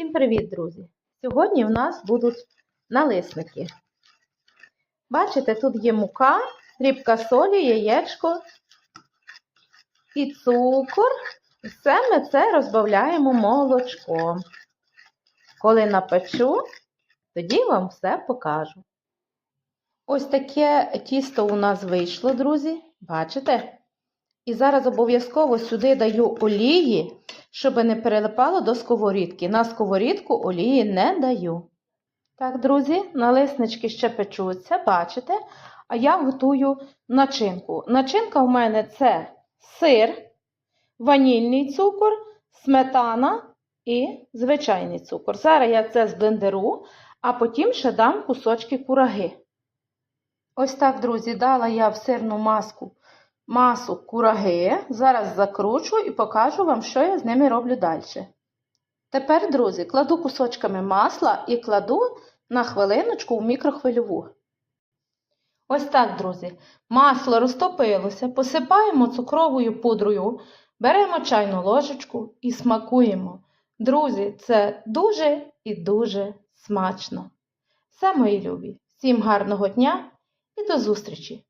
Всім привіт, друзі! Сьогодні в нас будуть налисники. Бачите, тут є мука, дрібка солі, яєчко і цукор. Все ми це розбавляємо молочком. Коли напечу, тоді вам все покажу. Ось таке тісто у нас вийшло, друзі. Бачите? І зараз обов'язково сюди даю олії, щоб не перелипало до сковорідки. На сковорідку олії не даю. Так, друзі, налиснички ще печуться, бачите? А я готую начинку. Начинка в мене це сир, ванільний цукор, сметана і звичайний цукор. Зараз я це зблендеру, а потім ще дам кусочки кураги. Ось так, друзі, дала я в сирну маску масу кураги. Зараз закручу і покажу вам, що я з ними роблю далі. Тепер, друзі, кладу кусочками масла і кладу на хвилиночку в мікрохвильову. Ось так, друзі. Масло розтопилося, посипаємо цукровою пудрою, беремо чайну ложечку і смакуємо. Друзі, це дуже і дуже смачно. Все, мої любі, всім гарного дня і до зустрічі!